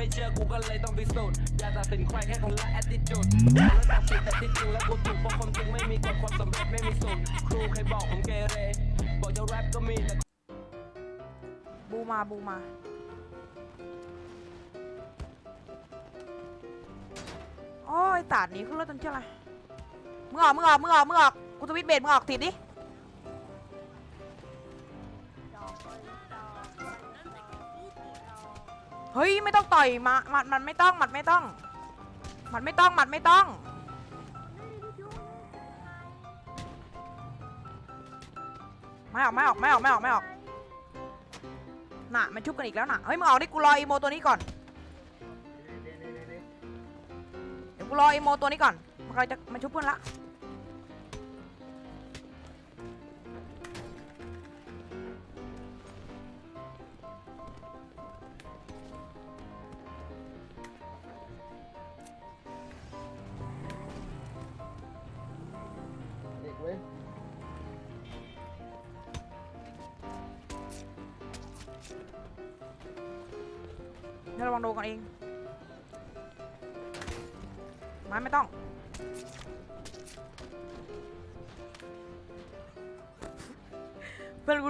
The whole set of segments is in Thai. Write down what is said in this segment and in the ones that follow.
ไม่เชื่อกูก็เลยต้องพิสูจน์อย่าตัดสินใครแค่คนละ attitude แล้วตัดสินแต่ที่จริงแล้วกูถูกเพราะคนจริงไม่มีกฎความสำเร็จไม่มีสูตรครูเคยบอกผมเกเรบอกจะแรปก็มีแต่ บูมาบูมา โอ้ยตาดหนีขึ้นรถจนเชื่ออะไรมึงออกมึงออกมึงออกมึงออกกูทวิตเบรมึงออกติดดิ เฮ้ยไม่ต้องต่อยมามัดมันไม่ต้องมัดไม่ต้อง มัดไม่ต้องมัดไม่ต้อง ไม่ออกไม่ออกไม่ออกไม่ออกไม่ออกน่ะมันชุบกันอีกแล้วน่ะเฮ้ยมึงออกดิกูรออีโมตัวนี้ก่อนเดี๋ยวกูรออีโมตัวนี้ก่อนมันกำลังจะมันชุบเพื่อนละ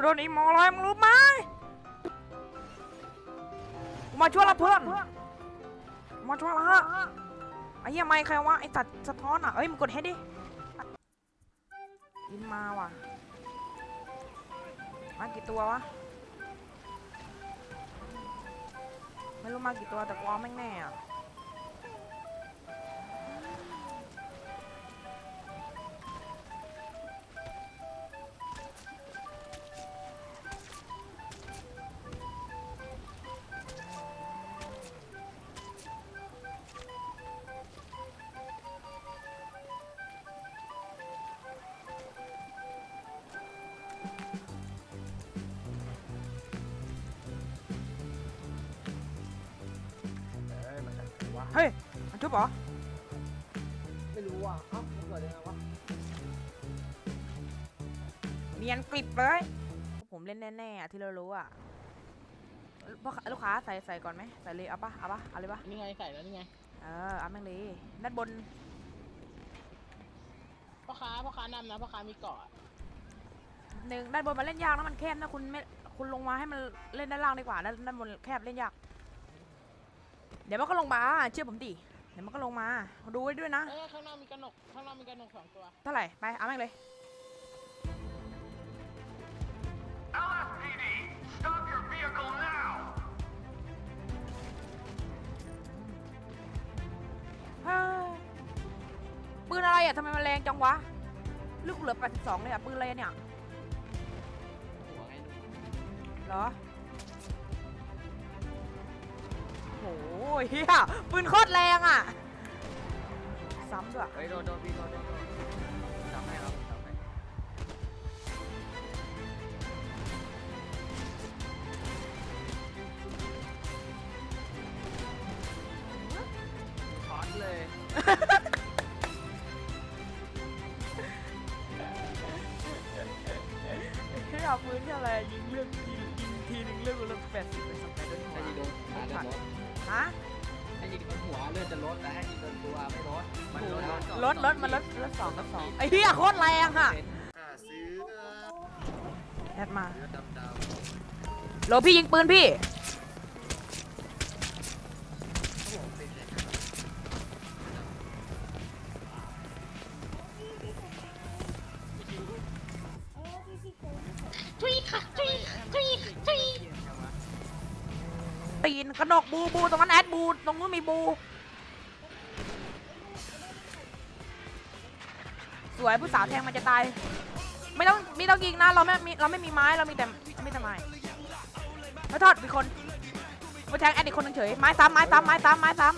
โดนอีโมเลยมึงรู้ไหมกูมาช่วยละเพื่อนกูมาช่วยละฮะไอ้เหี้ยไม่ใครวะไอ้ตัดสะท้อนอะเอ้ยมึงกดเฮดดิอินมาว่ะ มากี่ตัววะ ไม่รู้มากี่ตัวแต่กูเอาแม่งแน่อะ เหรอ ไม่รู้ว่ะเอ้ามันเกิดยังไงวะเนียนกริบเลย ผมเล่นแน่ๆอะที่เรารู้อะพ่อค้าลูกค้าใส่ใส่ก่อนไหมใส่เลยเอาปะเอาปะเอาเลยปะนี่ไงใส่แล้วนี่ไงเออเอาแม่งเลยด้านบนพ่อค้าพ่อค้านำนะพ่อค้ามีเกาะหนึ่งด้านบนมันเล่นยากนะมันแคบนะคุณไม่คุณลงมาให้มันเล่นด้านล่างดีกว่าด้านด้านบนแคบเล่นยาก เดี๋ยวมันก็ลงมาเชื่อผมดิ เดี๋ยวมันก็ลงมา ดูไว้ด้วยนะ เอ้ยข้างนอกมีกระหนกข้างนอกมีกระหนกสองตัวเท่าไหร่ ไป เอาแม่งเลย LSPD stop your vehicle now เฮ้ยปืนอะไรอะทำไมมันแรงจังวะ ลูกเหลือ82เลยอะ ปืนอะไรเนี่ย หัวไงดูเหรอ โอ้ยเฮียปืนโคตรแรงอะ ซ้ำด้วย เฮ้ยโดนโดนพี่โดนโดนโดน โหลพี่ยิงปืนพี่ตีนกระหนกบูบูตรงนั้นแอดบูตรงนู้นมีบู สวยผู้สาวแทงมันจะตาย ไม่ต้องไม่ต้องยิงนะเราไม่มีเราไม่มีไม้เรามีแต่ แล้วทอดมีคนมาแทงแอดอีกคนหนึงเฉยไม้ซ้ำไม้ซ้ำไม้ซ้ำไม้ซ้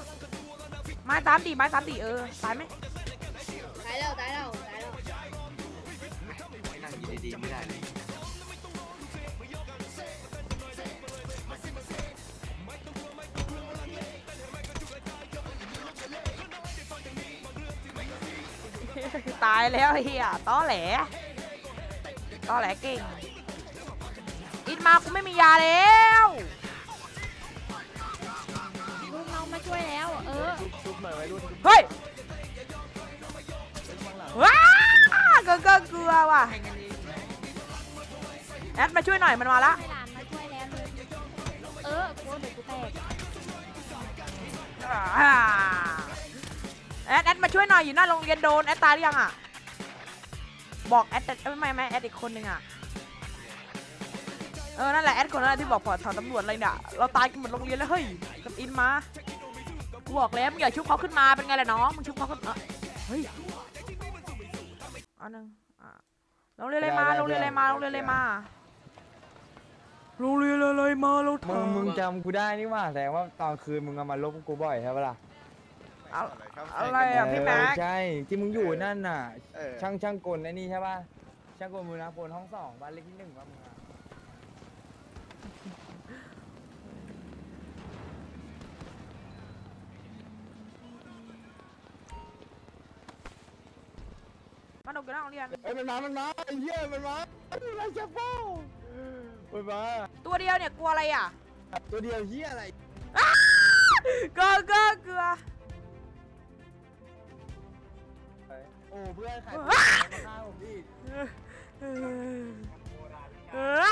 ำไม้ซ้ำดีไม้ซ้ำดีเออตายไหมตายแล้วตายแล้วตายแล้วำนั่งกินดีๆไม่ได้เลยตายแล้วเฮียต้อแหลต้อแหลเก่งอิน มากูไม่มียาแล้วมเหมือนวัยรุ่นเฮ้ยว้าก็ก็กลัวว่ะแอดมาช่วยหน่อยมันมาละให้หลานมาช่วยแล้วเลยเออกูเดี๋ยวกูแตกอ่าแอดแอดมาช่วยหน่อยอยู่หน้าโรงเรียนโดนแอดตายหรือยังอะบอกแอดแต่เอ้ยไม่ไม่แอดอีกคนนึงอะเออนั่นแหละแอดคนนั้นแหละที่บอกพอถอนตำรวจอะไรเนี่ยเราตายกันหมดโรงเรียนแล้วเฮ้ยกับอินมากูบอกแล้วมึงอย่าชุบเขาขึ้นมาเป็นไงล่ะน้องมึงชุบเขาขึ้นเอ้ยเฮ้ยอันนึงอะโรงเรียนอะไรมาโรงเรียนอะไรมาโรงเรียนอะไรมาโรงเรียนอะไรมาเรามึงมึงจำกูได้นี่หว่าแสดงว่าตอนคืนมึงเอามาลบกูบ่อยใช่ปะล่ะอะอะไรอะพี่แม็กเออใช่ที่มึงอยู่นั่นน่ะเออช่างช่างกลไอ้นี่ใช่ป่ะช่างกลมูลนาพลห้องสองบ้านเลขที่หนึ่งป่ะมึง อะมาหนุกกันหน้าโรงเรียน เอ้ยมันมา มันมาไอ้เหี้ยมันมามันมาจะเป้ามันมาตัวเดียวเนี่ยกลัวอะไรอะตัวเดียวเหี้ยอะไรก็ก็เกลือโอ้เพื่อนใครว้ามาฆ่าผมอีกเออ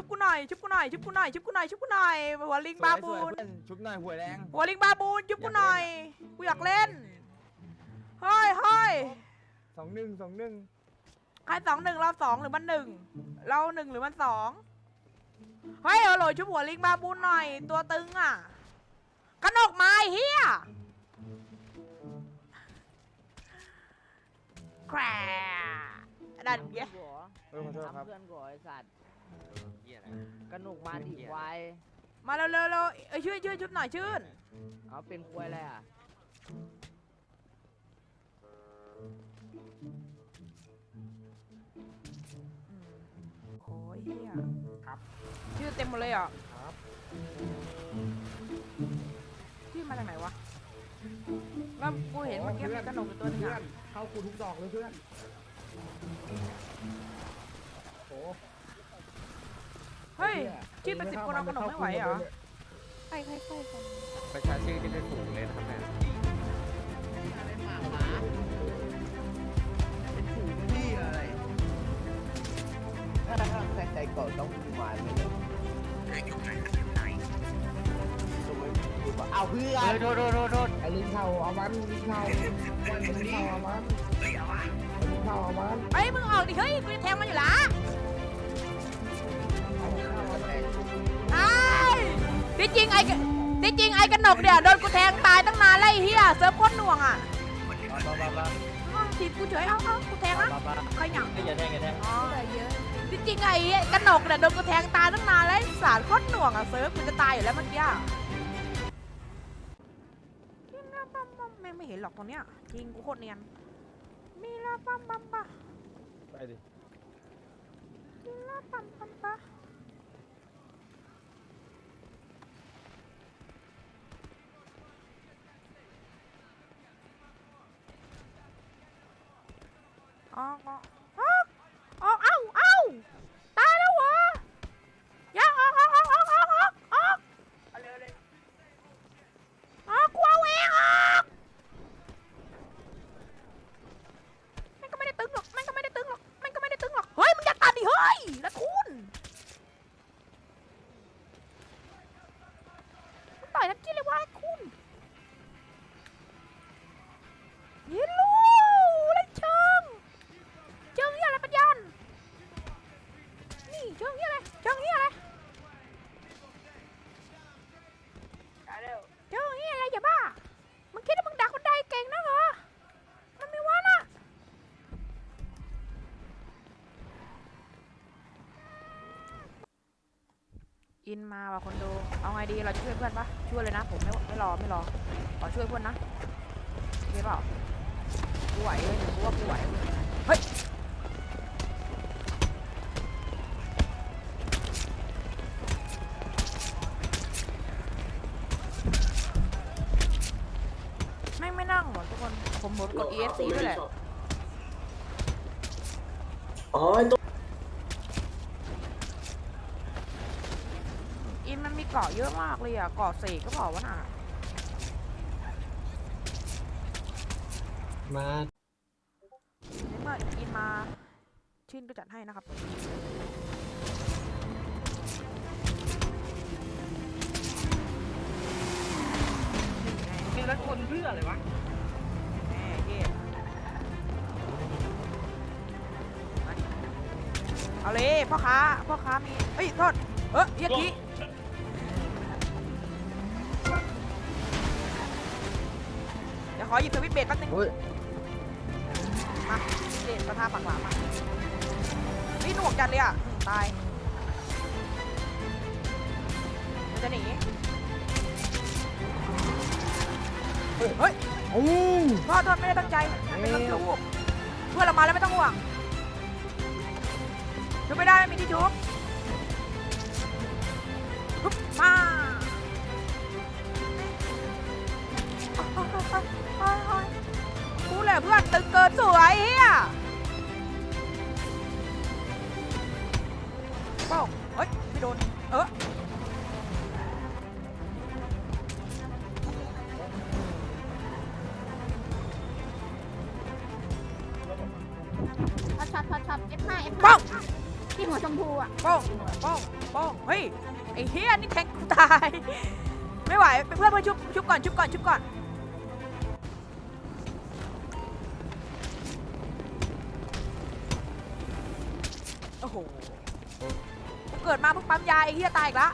ชุบกูหน่อยชุบกูหน่อยชุบกูหน่อยชุบกูหน่อยชุบกูหน่อยหัวลิงบาบูสวยนๆเพื่อนชุบหน่อยหัวแดงหัวลิงบาบูนชุบกูหน่อยกูอยากเล่นเฮ้ยเฮ้ยสองหนึ่งสองหนึ่งใครสองหนึ่งเราสองหรือมันหนึ่งเราหนึ่งหรือมันสองเฮ้ยเอาโหลชุบหัวลิงบาบูนหน่อย ตัวตึงอะกระหนกไม้เฮียแคร่ดันเงี้ยเออขอโทษครับเพื่อนกูไอ้สัตว์ กระหนุกมาดิควายมาเร็วๆเร็วเอ้ยชื่นชื่นชุบหน่อยชื่นเอาเป็นควายอะไรอะโอ้ยเฮียครับ ชื่อเต็มหมดเลยเหรอะครับชื่อมาจากไหนวะแล้วกูเห็นเมื่อกี้มีกระหนกอยู่ตัวหนึงอะเข้ากูทุกดอกเลยเพื่อน ยชื่อเป็นสิบคนเอากระหนกไม่ไหวเหรอ ไปค่อยๆกันประชาชื่อที่ได้สูงเลยนะครับเนี่ยใจก่อนต้องมาเลยเอาเพื่อนโทษโทษโทษโทษไอ้ลิงเทาเอามันลิงเทาวันลิงเทาเอามันลิงเทาเอามัน เฮ้ยมึงออกดิเฮ้ยกูจะแทงมันอยู่ละ ที่จริงไอ้กที่จริงไอ้กระหนกเดี๋ยวโดนกูแทงตายตั้งนานแล้วไอ้เหี้ยเซิร์ฟโคตรหน่วงอะอ้าวทีบกูเฉยเอ้าเอ้ากูแทงนะใครหยังอย่าแทงอย่าแทงอ๋อที่จริงไอ้กระหนกเนี่ยโดนกูแทงตายตั้งนานแล้วไอ้สารโคตรหน่วงอะเซิร์ฟกูจะตายอยู่แล้วเมื่อกี้อะไม่ไม่เห็นหรอกตรงเนี้ยจริงกูโคตรเนียนมีลาปั๊มปั๊มปะไปดิมีลาปั๊มปั๊มปะ ออ นมาว่ะคนดูเอาไงดีเราจะช่วยเพื่อนปะช่วยเลยนะ ผมไม่ไม่รอไม่รอขอช่วยเพื่อนนะเคเปล่ากูไหวเลยกูว่ากูไหวเลยเฮ้ยไม่ไม่นั่งหรอทุกคน ผมหมดกด ESC ด้วยแหละ อ๋อไอ้ตัว อินมัน มีเกาะเยอะมากเลยอะเกาะเสกก็บอกว่าน่ะมาในเมื่ออินมาชินก็จัดให้นะครับ มีรถคนเพื่ออะไรวะแม่เย่มาดิเอาเลยพ่อค้าพ่อค้ามีเอ้ยโทษเออเฮียกี้ ขอหยิบสวิตช์เบรดแป๊บนึง เฮ้ยมาเบรดประทาปากหลามมานี่หนวกจัดเลยอะอืมตาย มันจะหนี เฮ้ยเฮ้ยโอ้โทษโทษไม่ได้ตั้งใจมันเป็นลำลูกเพื่อนเรามาแล้วไม่ต้องห่วงชุบไม่ได้ไม่มีที่ชุบ โป้งเฮ้ยไม่โดน เออช็อตช็อตช็อตช็อต F5 F5 ป้องที่หัวชมพูอะโป้งโป้งโป้งเฮ้ยไอ้เฮียนี่แทงกูตาย ไม่ไหวเพื่อนเพื่อนชุบชุบก่อนชุบก่อนชุบก่อน เฮียตายอีกละ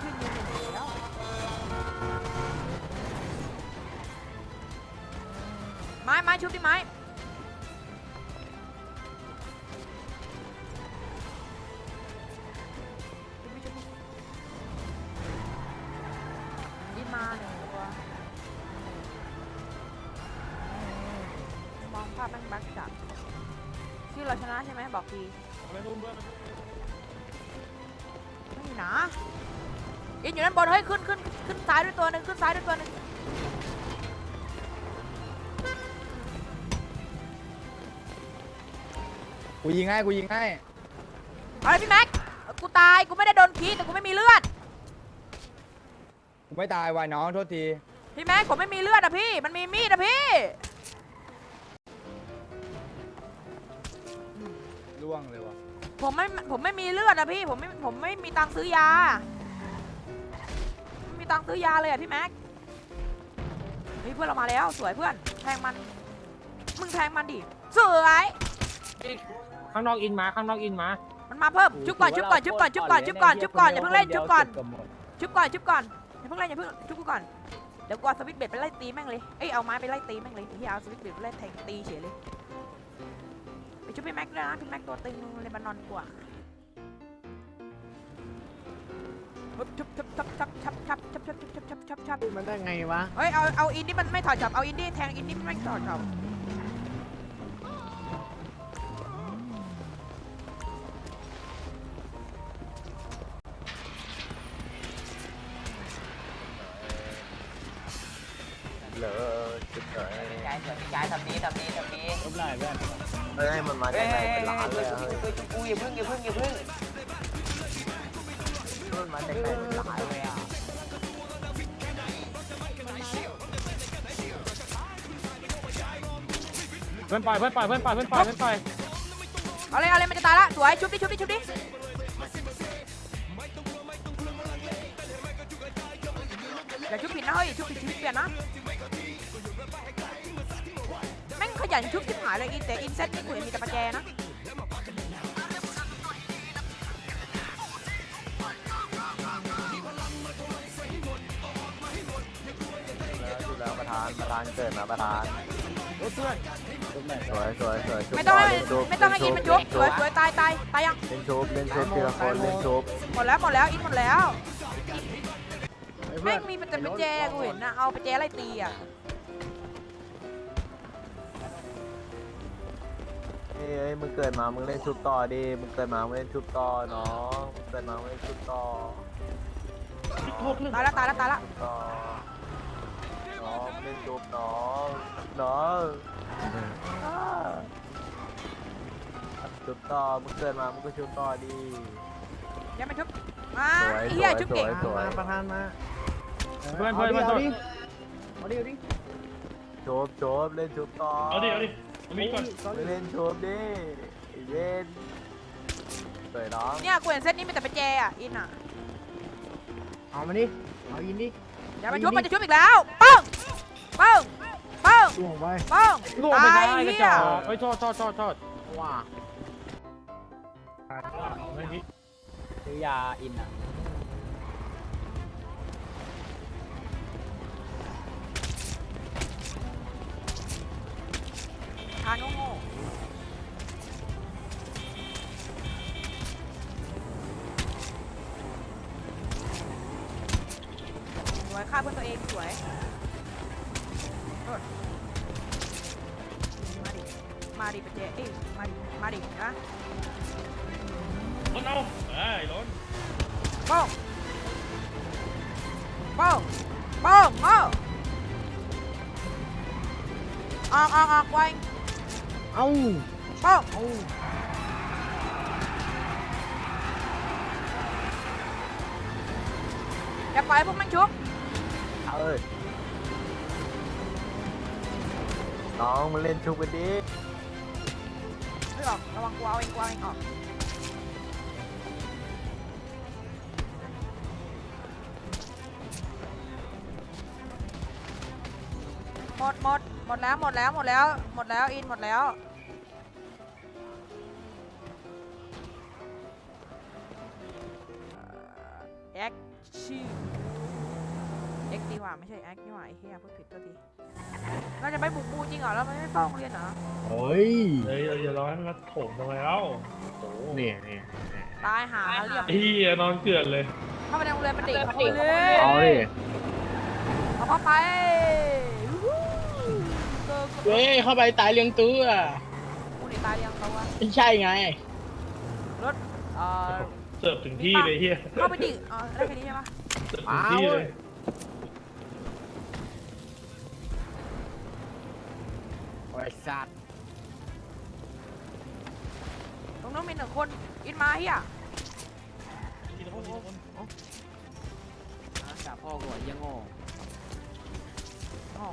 ขึ้นยืนหนึ่งแล้วไม้ไม้ชุบดิไม้ อินอยู่ด้านบนเฮ้ยขึ้นขึ้นขึ้นซ้ายด้วยตัวหนึ่งขึ้นซ้ายด้วยตัวหนึ่งกูยิงให้กูยิงให้เอาเลยพี่แม็กกูตายกูไม่ได้โดนคีแต่กูไม่มีเลือดกูไม่ตายวายน้องโทษทีพี่แม็กผมไม่มีเลือดอะพี่มันมีมีดอะพี่ล่วงเลยวะผมไม่ผมไม่มีเลือดอะพี่ผมไม่ผมไม่มีตังค์ซื้อยาไม่มีตังค์ซื้อยาเลยอะพี่แม็กเฮ้ยเพื่อนเรามาแล้วสวยเพื่อนแทงมันมึงแทงมันดิสวยข้างนอกอินมาข้างนอกอินมามันมาเพิ่มชุบก่อนชุบก่อนชุบก่อนชุบก่อนชุบก่อนชุบก่อนอย่าเพิ่งเล่นชุบก่อนชุบก่อนชุบก่อนอย่าเพิ่งเล่นอย่าเพิ่งชุบกูก่อนเดี๋ยวกูเอาสวิตช์เบรดไปไล่ตีแม่งเลยเอ้ยเอาไม้ไปไล่ตีแม่งเลยที่เอาสวิตช์เบรดไปไล่แทงตีเฉยเลยไปช่วยพี่แม็กด้วยนะพี่แม็กตัวตึงเลบานอนกว่า ชุบชุบชับชับชับชับชับชับชับชับชับชับมันได้ไงวะ เฮ้ยเอาเอาอินนี่มันไม่ถอดจับเอาอินนี่แทงอินนี่มันไม่ถอดจับ เพื่อนปล่อยเพื่อนปล่อยเพื่อนปล่อยเพื่อนปล่อยเพื่อนปล่อยเอาเลยเอาเลยมันจะตายละสวยชุบดิชุบดิชุบดิอย่าชุบผิดนะเฮ้ยชุบผิดชีวิตเปลี่ยนนะแม่งขยันชุบชิบหายเลยอินแต่อินเซ็ตนี่กูเห็นมีแต่ประแจนะานประธานเกิดมาประธานสวยสวยสวยชุบไม่ต้องให้เล่นชุบไม่ต้องให้อินมันยุบสวยสวยตายตายตายยังเล่นชุบเล่นชุบทีละคนเล่นชุบหมดแล้วหมดแล้วอินหมดแล้วไอ้เพื่แม่อนงมีแต่ไปแจกูเห็นนะเอาไปแจไล่ตีอะเอ้ยเอ้ยมึงเกิดมามึงเล่นชุบต่อดิมึงเกิดมามึงเล่นชุบต่อน้องมึงเกิดมามึงเล่นชุบต่อตายแล้วตายแล้วตายแล้วต่อน้อง เล่นชุบน้องน้องอ้าชุบต่อมึงเกิดมามึงก็ชุบต่อดิอยังไม่ชุบมาสวยไอ้เหี้ยสวยชุบเก่งสวยประธานมาเพื่อนเพื่อนเอาเพื่อนดิเอาดิเอาดิชุบชุบเล่นชุบต่อเอาดิเอาดิมีก่อนไม่เล่นชุบดิไอ้เล่นสวยน้องเนี่ยกูเห็นเซตนี้มีแต่ไปแจอะอินอะเอามาดิเอาอินดิเดี๋ยวมันชุบมันจะชุบอีกแล้วปึ้ง ปึ้งปึ้งล่วงไปปึ้งล่วงไม่ได้ตายกระเหี้จยอกเฮ้ยโทษโทษโทษโทษว้าซื้อยาอินอะทานโง่ๆสวยฆ่าเพื่อนตัวเองสวย ดิมาดินะล้นเอาเอ้ยล้นป้องป้องป้องป้องออกออกออกไวเอ้าป้องเอ้าอย่าปล่อยพวกมันชุบ เอ้ยน้องมันเล่นชุบกันดิไม่ออ กูเอาเองกูเอาเองออกหมดหมดหมดแล้วหมดแล้วหมดแล้วหมดแล้วอินหมดแล้วแอคชื่อเอ็กดีกว่าไม่ใช่แอคนี่หว่าไอ้เหี้ยพูดผิดตัวที เราจะไปบุกบูจริงเหรอเราไม่ฟ้องโรงเรียนเหรอโอ้ยเฮ้ยอย่าร้อยมาโถมทำไมเล่าโอ้เนี่ยเนี่ยตายหาเรียบพี่นอนเกลือนเลย เข้าไปในโรงเรียนมันเด็กเข้าไปเลยเอาดิเอาเข้าไปวู้ฮู้เกิร์ลเว้ยเข้าไปตายเลี้ยงตัวกูนี่ตายยังเขาวะไม่ใช่ไง รถเอ่อเสิร์ฟถึงที่เลยเฮียเข้าไปดิอ๋อได้แค่นี้ใช่ปะเสิร์ฟถึงที่เลย ไอ้สัตว์ตรงนู้นมีหนึ่งคน อินมาเฮียด่าพ่อกูอะเหี้ยังโง่โอ้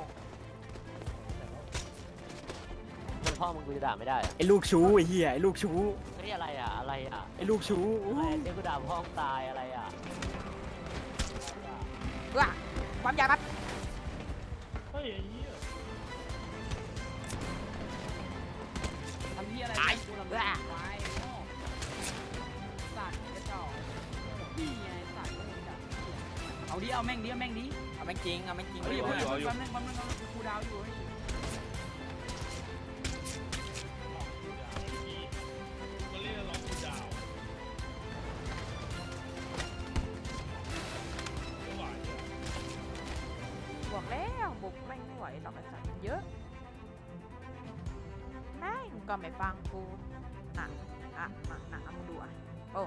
เป็นพ่อมึงกูจะด่าไม่ได้อะไอ้ลูกชู้ไอ้เหี้ยไอ้ลูกชู้เฮ้ยอะไรอะอะไรอะไอ้ลูกชู้อะไรเดี๋ยวกูด่าพ่อมึงตายอะไรอะเอื้อความยาวครับเฮ้ยไอ้เหี้ เอาดิเอาแม่งดิเอาแม่งดิเอาแม่งจริงเอาแม่งจริงเฮ้ยอย่าเพิ่งแป๊บนึงแป๊บนึงแป๊บนึงกูดาวอยู่เฮ้ยมันเรียกร้องกูดาวไม่ไหวอะบอกแล้วบุกแม่งไม่ไหวหรอกไอ้สัตว์มันเยอะแม่งก็ไม่ฟังกูหนักอะมาหนักเอามึงดูอะโอ้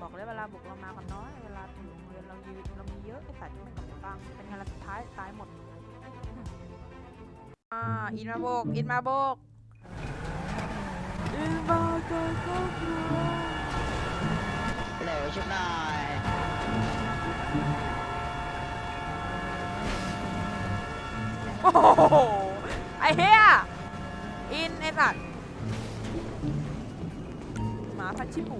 บอกเลยเวลาบุกเรามากันน้อย เวลาถึงโรงเรียนเรายืนเรามีเยอะไอ้สัตว์ไม่ก็ไม่ฟังเป็นไงล่ะสุดท้ายตายหมด อ่า อินมาโบก อินมาโบก อินมาโบกก็กลัวเหลวชุบหน่อยโอ้โห ไอ้เฮียอินไอ้สัตว์หมาพันชิบู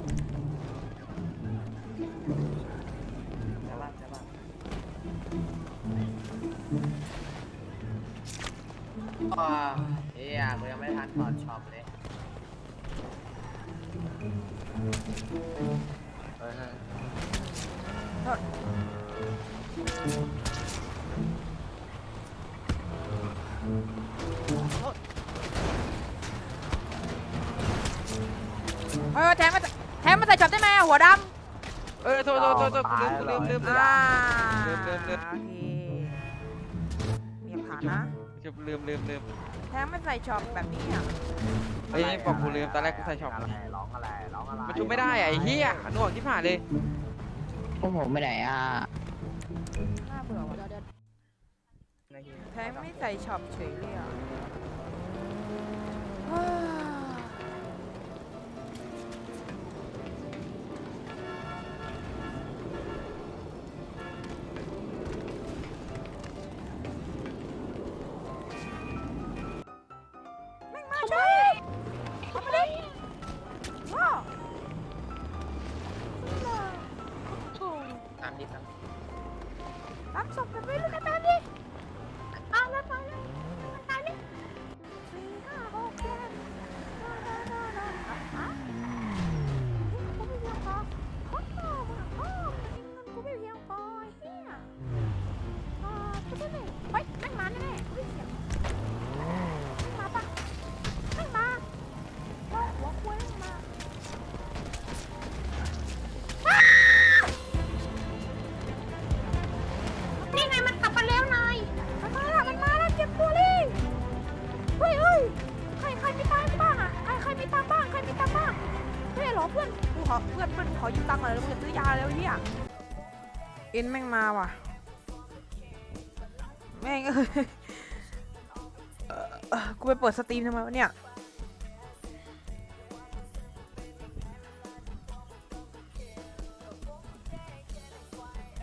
อ่าเฮียกูยังไม่ทันถอนช็อปเลยเฮ้ยแทงมาแทงมาใส่ช็อปได้ไหมหัวดำเออโทษโทษโทษลืมลืมลืมลืมลืมลืมลืมลืมลืมลืมลืมลืมลืมลืมลืมลืมลืมลืมลืมลืยผ่านนะ ลืมลืมลืมลืมแทงไม่ใส่ช็อปแบบนี้อะเฮ้ยบอกกูลืมตอนแรกกูใส่ช็อปอะไรร้องอะไรร้องอะไรมันชุบไม่ได้อะไอ้เหี้ยหน่วงที่ผ่านเลยพวกผมไปไหนอะน่าเบื่อว่ะเดี๋ยวเดี๋ยวแทงไม่ใส่ช็อปเฉยเลยอะ อินแม่งมาว่ะ แม่งเอ้ยเอ่อเอ่อกูไปเปิดสตรีมทำไมวะเนี่ย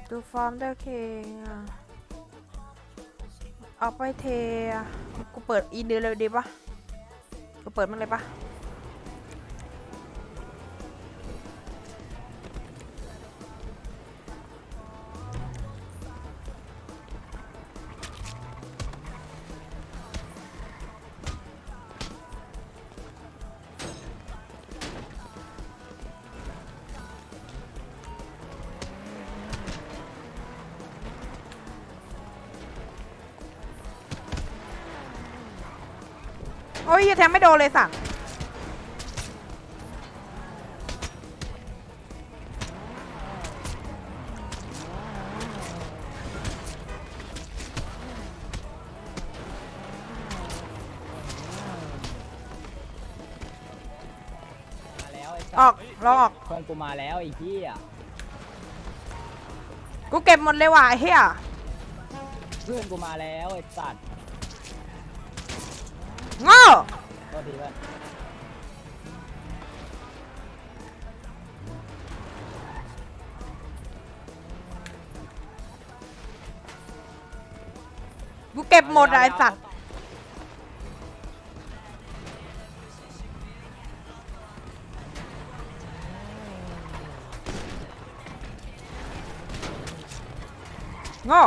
ดูฟอร์มเดอร์เคง่ะเอาไปเท กูเปิดอินเดียเลยดีปะกูเปิดมันเลยปะ ยเหี้ยแทงไม่โดนเลยสัตว์ออกลองออก เพื่อนกูมาแล้วไอ้ที่อะกูเก็บหมดเลยว่ะไอ้เฮียเพื่อนกูมาแล้วไอ้สัตว์โง่ โทษทีเพื่อนกูเก็บหมดอะไอ้สัตว์โง่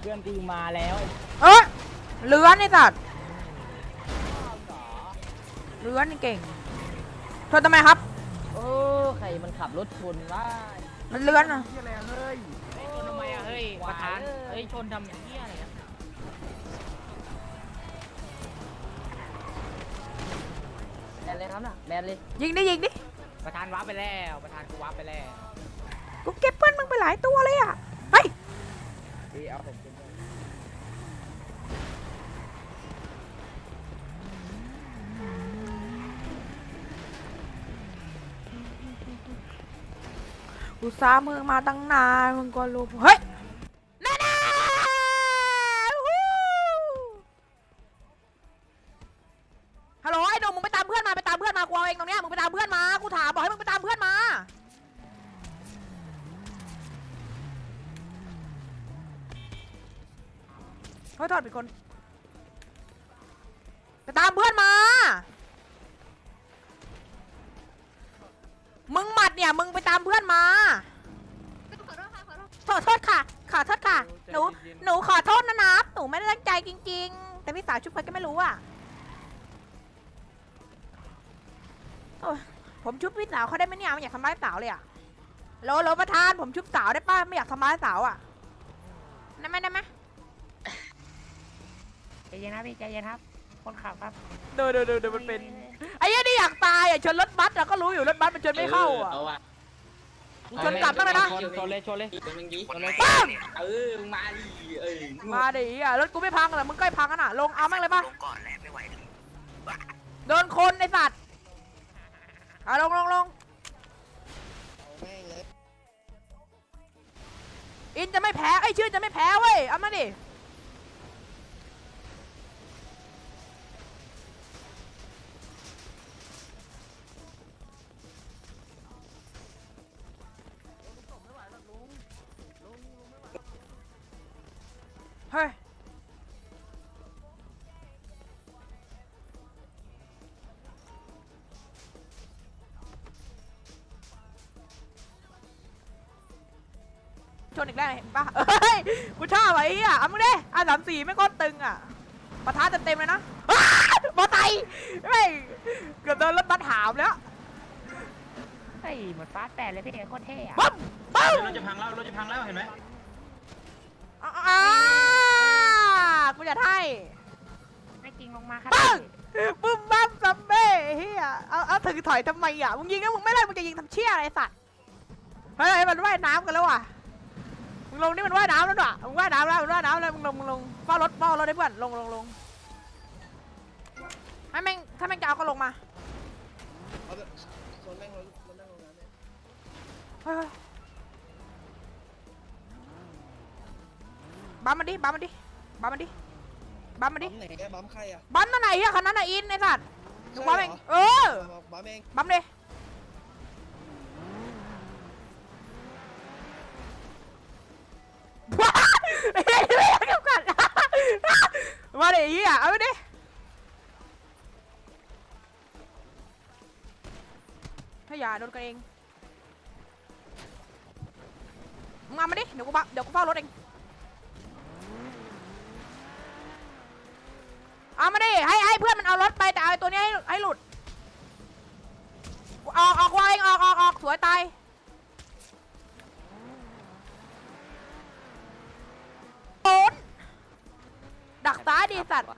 เพื่อนกูมาแล้วไอ้เอ้ยเลื้อนไอ้สัตว์ เลื้อนนี่เก่งโทษทำไมครับโอ้ใครมันขับรถชนวะมันเลื้อนอะชนทำไมอะเฮ้ยประธานเฮ้ยชนทำอย่างเหี้ยอะไรอะแบนเลยครับน่ะแบนเลยยิงดิยิงดิประธานว้าร์ปไปแล้วประธานกูว้าร์ปไปแล้วกูเก็บเพื่อนมึงไปหลายตัวเลยอะเฮ้ยพี่เอาผมขึ้นด้วย กูซ้ามึงมาตั้งนานมึงก็รู้เฮ้ย อโทษค่ะ หนู หนูขอโทษนะนับหนูไม่ได้ตั้งใจจริง ๆ แต่พี่สาวชุบไปก็ไม่รู้อะโอ้ยผมชุบพี่สาวเขาได้ไหมเนี่ยไม่อยากทำร้ายสาวเลยอะโหลโหลประธานผมชุบสาวได้ป่ะไม่อยากทำร้ายสาวอะได้ไหมได้ไหมใจเย็นครับพี่ใจเย็นครับ คนขับครับเดี๋ยวเดี๋ยวเดี๋ยวมันเป็นไอ้เหี้ยนี่อยากตายอะชนรถบัสเราก็รู้อยู่รถบัสมันชนไม่เข้าอะเอาว่ะมึง ชนกลับบ้างเลยนะชนชนเลยชนเลยมึงยิงชนเลยปังเออมึงมาดิเออมาดิอะรถกูไม่พังเหรอมึงใกล้พังกันอะลงเอาแม่งเลยปะโดนคนไอสัตว์อะลงลงลงอินจะไม่แพ้ไอยชื่อจะไม่แพ้เว้ยเอามาดิ ฮ้ย ชนอีกแล้วเห็นปะเฮ้ย กูชอบไอ้เหี้ยเอามึงดิอะสามสี่ไม่งโคตรตึงอะปะทะเต็มๆเลยนะอ้าวมอไซค์ไม่งเกือบโดนรถตัดหามแล้วเฮ้ยเหมือนฟ้าแตกเลยพี่โคตรเท่อะปั๊มปั๊มรถจะพังแล้วรถจะพังแล้วเห็นไหม จะให้ไม่จริงลงมาครับปังพี่ปุ้มบ้ามซัมเบ้เฮียเอาเอาถึงถอยทำไมอะมึงยิงแล้วมึงไม่ได้มึงจะยิงทำเชี่ยอะไรไอ้สัตว์เฮ้ยมันว่ายน้ำกันแล้วว่ะมึงลงนี่มันว่ายน้ำแล้วน่ะมึงว่ายน้ำแล้วมันว่ายน้ำแล้วมึงลงมึงลงเฝ้ารถเฝ้ารถได้เพื่อนลงลงลงให้แม่งถ้าแม่งจะเอาก็ลงมาเฮ้ยเฮ้ยบัมมันดิบัมมันดิบัมมันดิ บัมมันดิ ไหนแกบัมใครอะบัมนั่นไหนอะคันนั้นน่ะอินไอ้สัตว์มึงบัมเองเออ บัมเองบัมเลยว้าไอ้เหี้ยไม่อยากเก็บกันมาดิไอ้เหี้ยเอาไปดิให้ยาโดนกันเองมึงมามาดิ เดี๋ยวกูบัมเดี๋ยวกูเฝ้ารถเอง เอามาดิให้ให้เพื่อนมันเอารถไปแต่เอาไอ้ตัวนี้ให้ให้หลุด ออกออกวางออกออกออกสวยตายโอนดักซ้ายดีสัตว์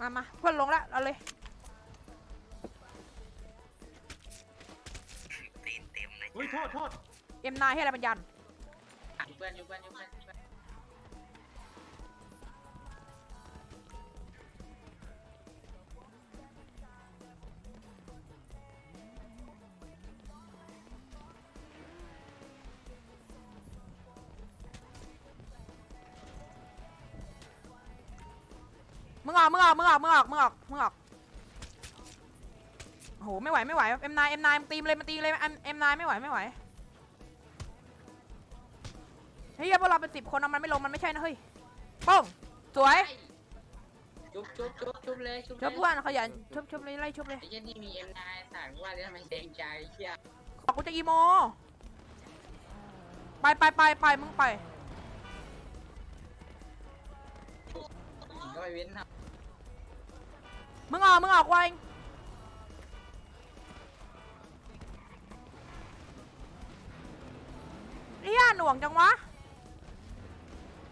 มามาเพื่อนลงแล้วเอาเลย อุ้ยโทษโทษเอ็มนายให้อะไรมันยันอยู่เพื่อนอยู่เพื่อนอยู่เพื่อนอยู่เพื่อน มึงออกมึงออกมึงออกมึงออกมึงออกมึงออกโอ้โหไม่ไหวไม่ไหวเอ็มนายเอ็มนายตีมเลยมันตีเลยเอ็มนายไม่ไหวไม่ไหวเฮ้ยพวกเราเป็นสิบคนเอามันไม่ลงมันไม่ใช่นะเฮ้ยป้องสวยชุบชุบชุบชุบเลยชุบชบเพื่อนขยันชบชบเลยไล่ชบเลยไอ้เหี้ยนี่มีเอ็มนายสารว่าแล้วทำไมเต็งใจเชี่ยบอกกูจะอีโมไปไปไปไปมึงไปผู้หญิงก็ไปเว้นท มึงออกมึงออกไวเฮียหน่วงจังวะ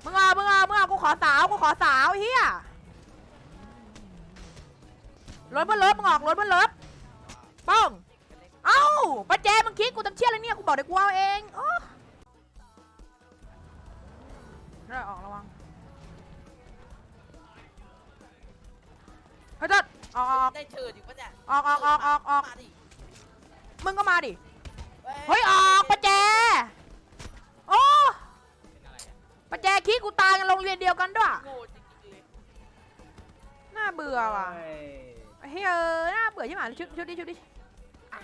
มึงออกมึงออกมึงออกกูขอสาวกูขอสาวเฮียรถบนรถมึงออกรถบนรถป้อง เอ้าประแจมึงคิดกูทำเชี่ยอะไรเนี่ยกูบอกเดี๋ยวกูเอาเองโอ้ได้ออกระวัง ฮ้ยจอดออกออกได้เชิญอยู่ปะเนี่ยออกออกออกออกออกมาดิมึงก็มาดิ เฮ้ยออกประแจ โอ้ประแจคิดกูตายกันโรงเรียนเดียวกันด้วย โง่จริงๆเลยน่าเบื่อว่ะเฮ้ยเออน่าเบื่อใช่ไหมชุดชุดดิชุดดิ